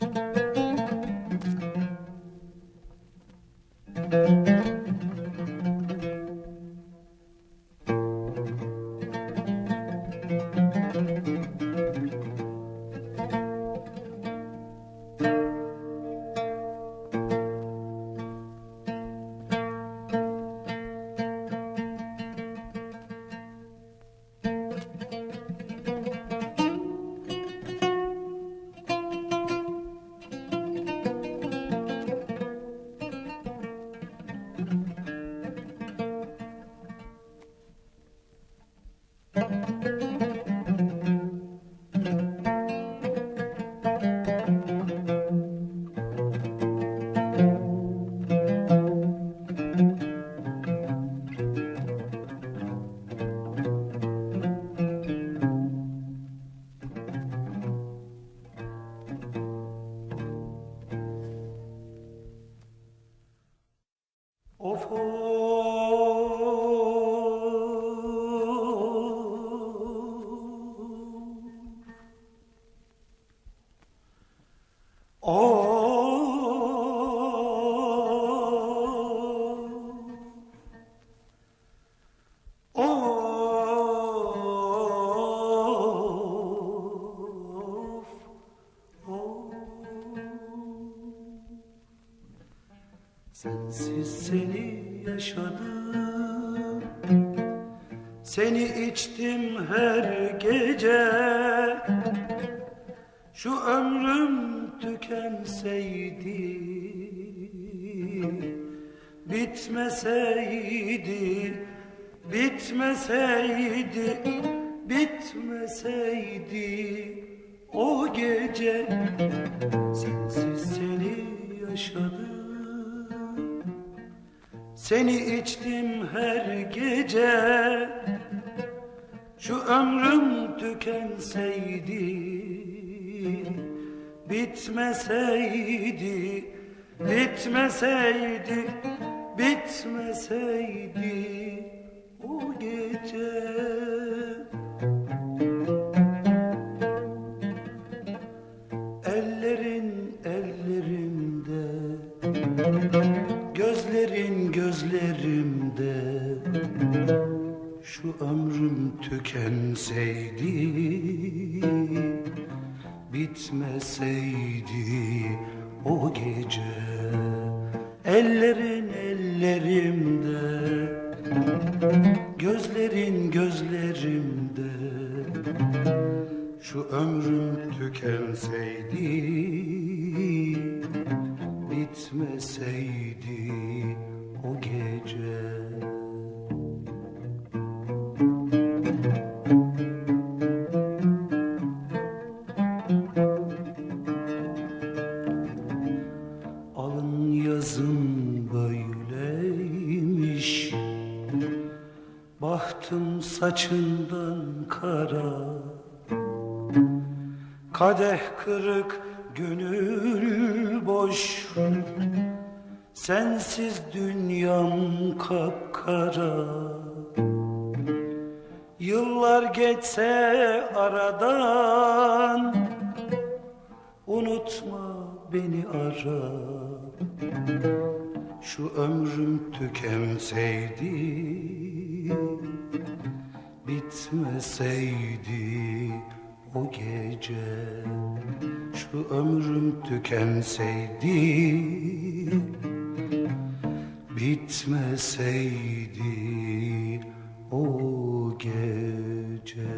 thank you of hope. Sensiz seni yaşadım. Seni içtim her gece. Şu ömrüm tükenseydi Bitmeseydi Bitmeseydi Bitmeseydi O gece seni içtim her gece. Şu ömrüm tükenseydi Bitmeseydi Bitmeseydi Bitmeseydi O gece ömrüm tükenseydi Bitmeseydi o gece. Ellerin ellerimde Gözlerin gözlerimde. Şu ömrüm tükenseydi bitmeseydi o gece saçından kara. Kadeh kırık gönül boş. Sensiz dünyam kapkara. Yıllar geçse aradan Unutma beni ara. Şu ömrüm tükenseydi bitmeseydi o gece Şu ömrüm tükenseydi Bitmeseydi o gece.